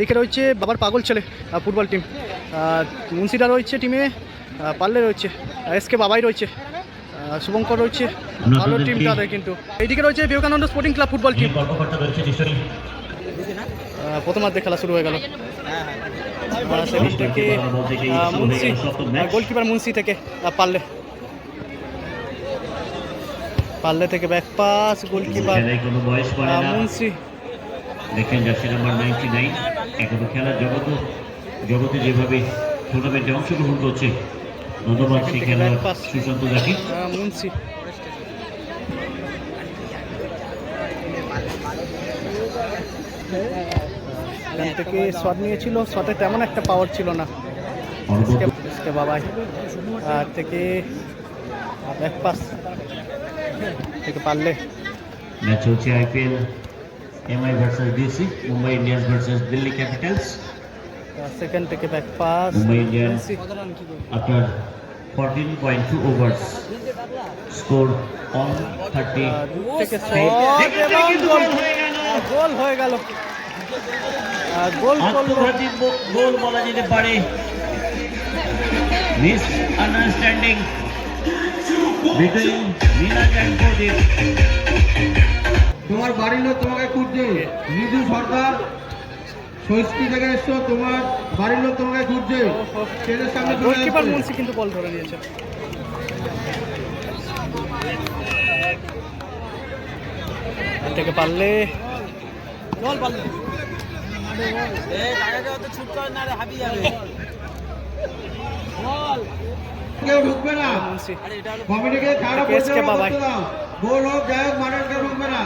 দিকে রয়েছে বাবার পাগল ছেলে ফুটবল টিম মুন্সিদা রয়েছে টিমে পাল্লে রয়েছে। এসকে বাবাই রয়েছে। শুভঙ্কর রয়েছে। ভালো টিম তাদের কিন্তু। এইদিকে রয়েছে Vivekananda sporting club football team প্রথমার্ধে খেলা শুরু হয়ে গেল। সেখান থেকে মুন্সি গোলকিপার মুন্সি থেকে পাল্লে পাল্লে থেকে ব্যাক পাস গোলকিপার মুন্সি। দেখেন জার্সি নাম্বার নাইনটি নাইন এখনও খেলার জগৎ জগতে যেভাবে টুর্নামেন্টে অংশগ্রহণ করছে ধন্যবাদ সেই খেলার সুশান্ত জাকি এখান থেকে শট নিয়েছিল শটে তেমন একটা পাওয়ার ছিল না। বাবাই। আর থেকে এক পাস থেকে পারলে। ম্যাচ হচ্ছে IPL MI versus DC Mumbai Indians versus Delhi Capitals second থেকে back pass Mumbai Indians after fourteen point two overs score on thirty থেকে শট এবং গোল গোল হয়ে গেল গোল গোল বলা যেতে পারে misunderstanding between Minaj and Pradip তোমার বাড়ির লোক তোমাকে খুঁজছে। মৃদু সরকার সৈস্কি থেকে এসছো তোমার বাড়ির লোক তোমাকে খুঁজছে। ছেলের সামনে গোলকিপার মুন্সি কিন্তু বল ধরে নিয়েছে। থেকে পারলে। জল পারলে কেউ ঢুকবে না। কমিটিকে খারাপ কেস কে বাবাই। গোল হোক যাই হোক মানে কেউ ঢুকবে না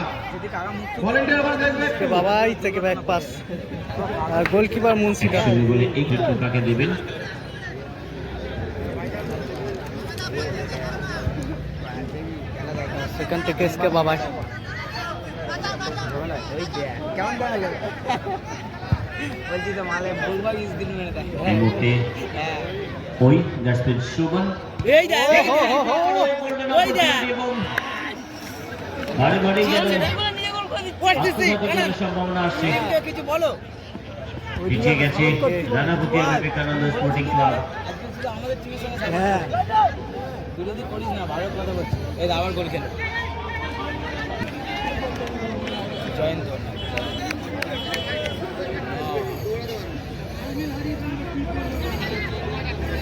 ভলেন্টিয়ার ওখানে দেখবে থেকে বাবাই থেকে ব্যাক পাস আর গোলকিপার মুন্সিটা শুরু বলে এই ক্ষেত্রে কাকে দেবেন সেখান থেকে এসকে বাবাই বলছি তো মালে বলবা ইস দিন মেরে দেয় এই মুহূর্তে ওই ব্যাটসম্যান শোভন এই দেখ হো, হো, হো, হো। ওই দেখ যেন করতেছি আত্মঘাতী সম্ভাবনা আসছে কিছু বলো। পিছিয়ে গেছে রানাপতি বিবেকানন্দ স্পোর্টিং ক্লাব হ্যাঁ বিরোধী করিস না ভালো কথা বলছি। এই আবার গোল খেলো। জয়ন্ত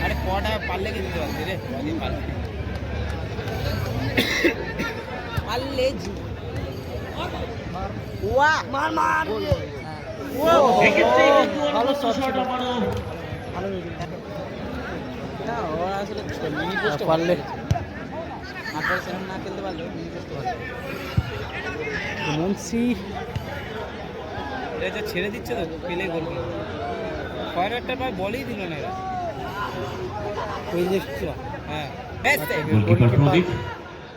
আরে কটা পারলে কি দিতে পারবি রে? কদিন পারলে। পারলে জি ওয়া মার মার এক্ষেত্রে কিন্তু ভালো না ওরা আসলে মিনি পোস্ট পারলে। আঠারো সেকেন্ড না খেলতে পারলেও মিনি পোস্ট ভালো মুন্সি। এটা ছেড়ে দিচ্ছে তো পেলে গোল ফরওয়ার্ডটা প্রায় বলই দিল না এরা। ওই হ্যাঁ।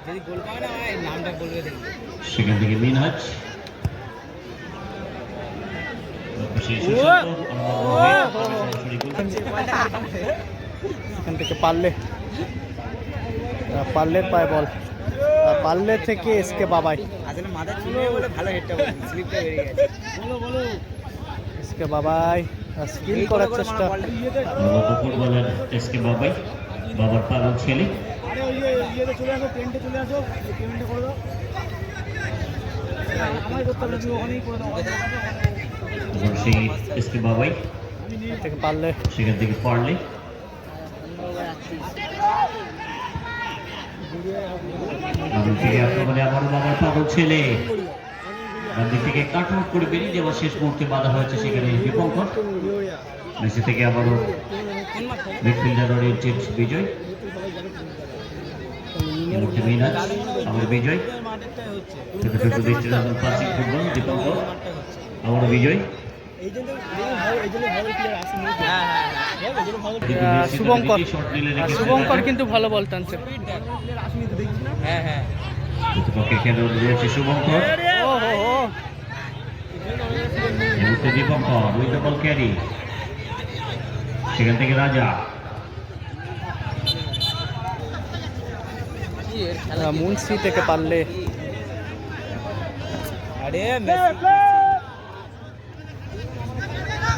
ব্যাস তাই। যদি গোল পাবে না নামটা বলবে দেখবে সেখান থেকে মিনহাজ। এখান থেকে পারলে। পারলের পায়ে বল। পারলে থেকে এসকে বাবাই। আসলে মাথা চুলে বলে ভালো হেডটা স্লিপটা বেরিয়ে গেছে। বলো বলো। এসকে বাবাই স্কিল করার চেষ্টা। ফুটবলার এস বাবাই বাবার পাগল ছেলে। ইয়েতে চলে আসো চলে আসো পেমেন্টটা করে দাও। আমায় করতে হবে তুমি ওখানেই করে দাও। সেই এস বাবাই? থেকে পারলে। সেখান থেকে পারলে? বাম থেকে বাবার পাগল ছেলে। দিক থেকে কাট আউট করে বেরিয়ে যাওয়ার শেষ মুহূর্তে বাধা হয়েছে সেখানে দীপঙ্কর মেসি থেকে আবারও মিডফিল্ডার বিজয়। এই মিনাজ আবার বিজয়। ছোট ছোট ফুটবল বিজয়। হ্যাঁ হ্যাঁ আহ, শুভঙ্কর। কিন্তু ভালো বল টানছে। হ্যাঁ হ্যাঁ। প্রতিপক্ষে খেলোয়াড় রয়েছে শুভঙ্কর। ও হো হো Dipankar with the ball carry সেখান থেকে রাজা কি এর খেলা আহ, মুন্সি থেকে পারলে। আরে মেসি।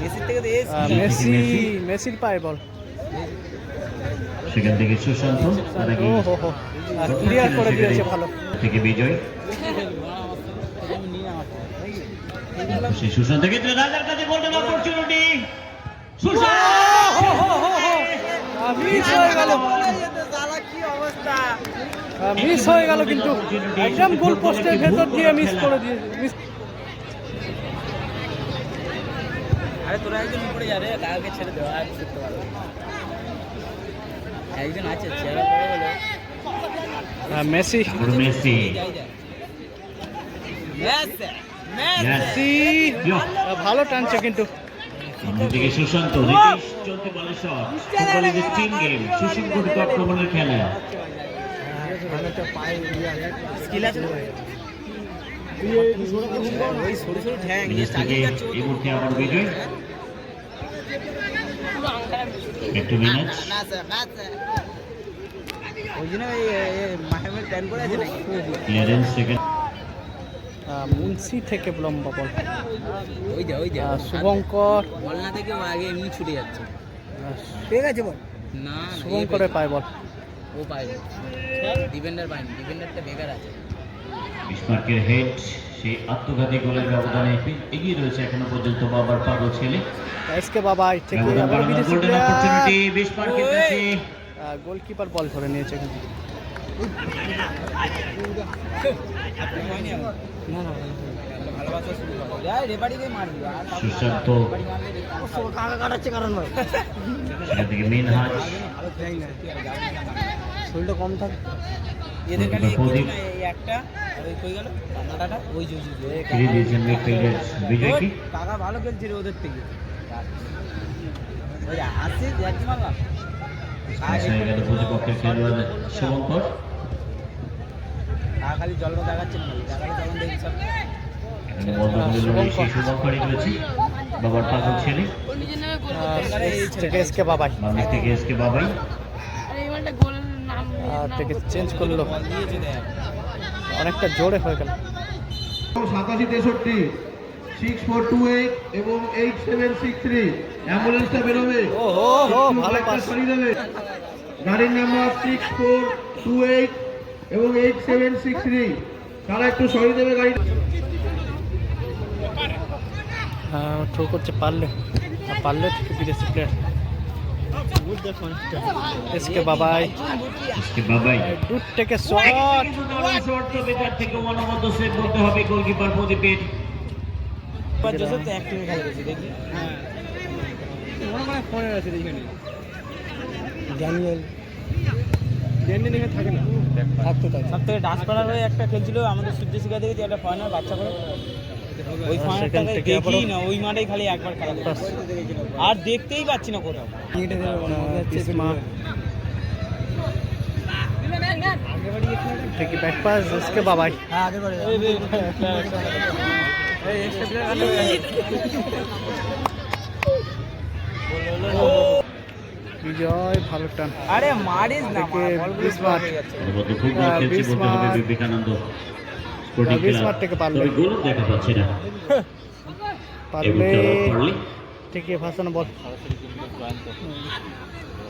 মেসির থেকে তো মেসি মেসির পায়ে বল। সেখান থেকে সুশান্ত ক্লিয়ার করে দিয়েছে ভালো। থেকে বিজয়। সেই সুশান্ত ক্ষেত্রে রাজার কাছে গোল্ডেন অপরচুনিটি মিস হয়ে গেল মিস হয়ে গেল কিন্তু। একদম গোল পোস্টের ভেতর দিয়ে মিস করে দিয়ে মিস আরে তোরা একজন উপরে যা রে ছেড়ে দেওয়া আর করতে পারবে একজন আছে চেহারা বড় হলো। Messi. Messi. Messi Messi. Messi. Messi. ভালো টানছে কিন্তু। সুশান্ত চলতে বলে শট। টিম গেম আক্রমণের খেলা। স্কিল আছে এই মুহূর্তে বিজয়? একটু মিনাজ ক্লিয়ারেন্স সেকেন্ড মুন্সি থেকে লম্বা বল। ওই যা ওই যা শুভঙ্কর বল না থেকে আগে এমনি ছুটে যাচ্ছে। ঠিক আছে বল। না শুভঙ্করের পায়ে বল। ও পাইবে ডিফেন্ডার পায়নি ডিফেন্ডারটা বেকার আছে। বিস্মার্কের হেড সেই আত্মঘাতী গোলের ব্যবধানে এগিয়ে রয়েছে এখনও পর্যন্ত বাবার পাগল ছেলে। আবার বিদেশি অপরচুনিটি বিস্মার্কের কাছে। গোলকিপার বল ধরে নিয়েছে এখন। করো সুশান্ত কাটাচ্ছে কারণ ভাই? মিনহাজ। শরীরটা কম থাকে। এদের খালি এই একটা ওই কই গেল? কানাডাটা ওই ওই, কাকা ভালো খেলছে রে ওদের থেকে। ওই আসছে জ্যাকি মারলাম। কাকা খালি জল রয়েছে বাবার পাগল ছেলে। বাবাই বাম দিক থেকে এসকে বাবাই আর থেকে চেঞ্জ করল। অনেকটা জোরে হয়ে গেল। সাতাশি তেষট্টি সিক্স ফোর টু এইট এবং এইট সেভেন সিক্স থ্রি অ্যাম্বুলেন্সটা বেরোবে। ও হো ভালো পাস সরিয়ে দেবে। গাড়ির number six four two eight এবং এইট সেভেন সিক্স থ্রি তারা একটু সরিয়ে দেবে গাড়ি। হ্যাঁ থ্রো করছে পারলে। পারলে থেকে বিদেশি প্লেয়ার এসকে বাবাই এসকে বাবাই দূর থেকে শট শর্ত বেকার থেকে অনবদ্য সেভ করতে হবে গোলকিপার প্রদীপের এবার জোসেফ তো অ্যাক্টিভে খেলে গেছে দেখি হ্যাঁ মনে মনে ফোনে আছে দেখি ড্যানিয়েল। ড্যানিয়েল এখানে থাকে না থাকতো তাই সব থেকে ডান্স করার হয়ে একটা খেলছিল আমাদের সূর্য শিখা দেখেছি একটা ফয়নাল বাচ্চা করে। ওই থেকে দেখি না ওই মাঠেই খালি একবার খেলা আর দেখতেই পাচ্ছি না কোথাও। বিসমার্ক থেকে ব্যাক পাস এসকে বাবাই। বিজয় ভালো টান। আরে মারিস না থেকে বলগুলো বিসমার্ক। স্পোর্টিং আহ, থেকে পারলে। তবে গোল দেখা পাচ্ছে না। পারলে থেকে ভাসানো বল।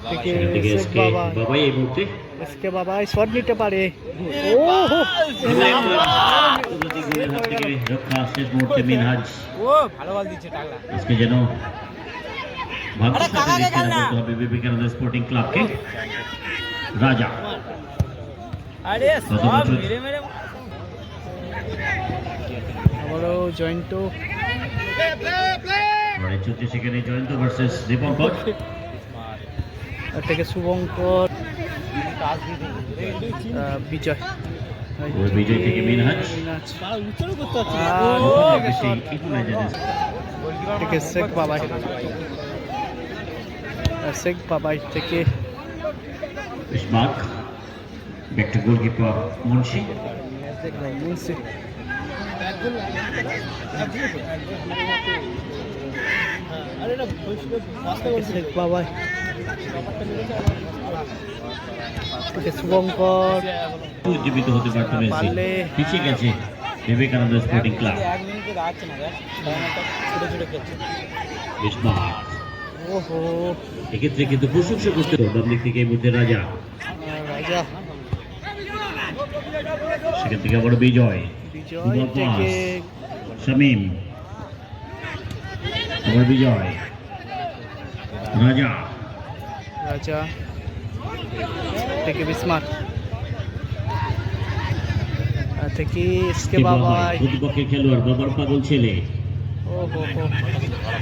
থেকে সেখান থেকে শেখ এসকে বাবা এই মুহূর্তে। এসকে বাবাই শট নিতে পারে। ও হো গোলের হাত থেকে রক্ষা শেষ মুহূর্তে মিনহাজ। ও ভালো বল দিচ্ছে টাকলা। আজকে যেন হবে বিবেকানন্দ স্পোর্টিং ক্লাবকে রাজা। আরে সব মেরে মেরে আবারও জয়েন্ট লড়াই চলছে সেখানে জয়ন্ত ভার্সেস দীপঙ্কর। থেকে শুভঙ্কর বিজয়। বিজয় থেকে মিনহাজ। শেখ বাবাই। শেখ বাবাই থেকে স্মার্ক back to goalkeeper Munshi. Munshi. Shubhankar. উজ্জীবিত হতে পারত মেসি। পিছিয়ে গেছে বিবেকানন্দ স্পোর্টিং ক্লাব। এক্ষেত্রে কিন্তু প্রশংসা করতে হবে দিক থেকে এই রাজা। আহ, রাজা। সেখান থেকে আবার বিজয়। বিজয় দুবার থেকে পাস। শামীম আবার বিজয় রাজা রাজা থেকে বিসমার আর থেকে এসকে বাবাই প্রতিপক্ষের খেলোয়াড় বাবার পাগল ছেলে ও হো হো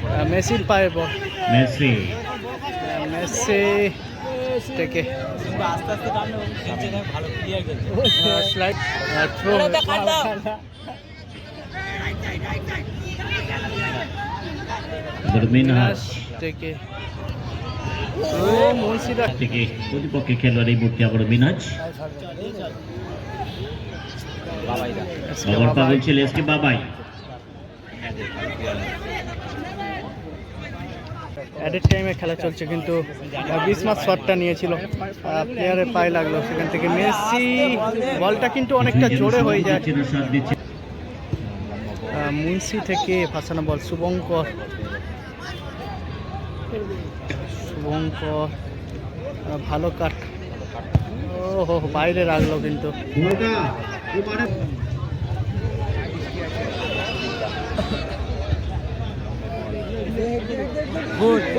আহ, মেসির পায়ের বল মেসি আহ, মেসি থেকে আস্তে আস্তে টানলে খেলছে না, ভালো ক্লিয়ার খেলছে স্লাইড থ্রো এবার থেকে। ও মুন্সিদা। থেকে প্রতিপক্ষের খেলোয়াড় এই মুহূর্তে আবার মিনাজ। পাগল ছেলে বাবাই। অ্যাডেড টাইমে খেলা চলছে কিন্তু বিশ মাস শটটা নিয়েছিল। প্লেয়ারের পায়ে লাগল সেখান থেকে। মেসি বলটা কিন্তু অনেকটা জোরে হয়ে যায়। মুন্সি থেকে ফাঁসানো বল শুভঙ্কর। শুভঙ্কর ভালো কাট ও হো, বাইরে রাখল কিন্তু। মানে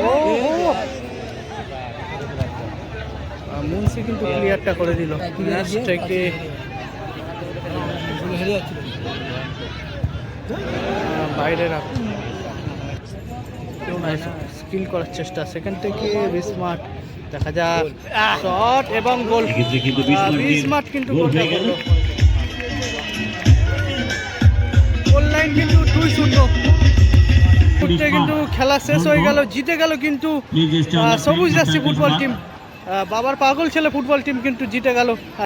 ও হো। মুন্সি কিন্তু ক্লিয়ারটা করে দিল। ম্যাচ থেকে আহ, বাইরে রাখ স্কিল করার চেষ্টা। সেখান থেকে বিসমার্ট দেখা যাক। শট এবং গোল এক্ষেত্রে কিন্তু গোল গোলটা করল গোল। লাইন কিন্তু দুই শূন্য। ফুটতে কিন্তু খেলা শেষ হয়ে গেল জিতে গেল কিন্তু সবুজ জার্সি ফুটবল টিম বাবার পাগল ছেলে ফুটবল টিম কিন্তু জিতে গেল।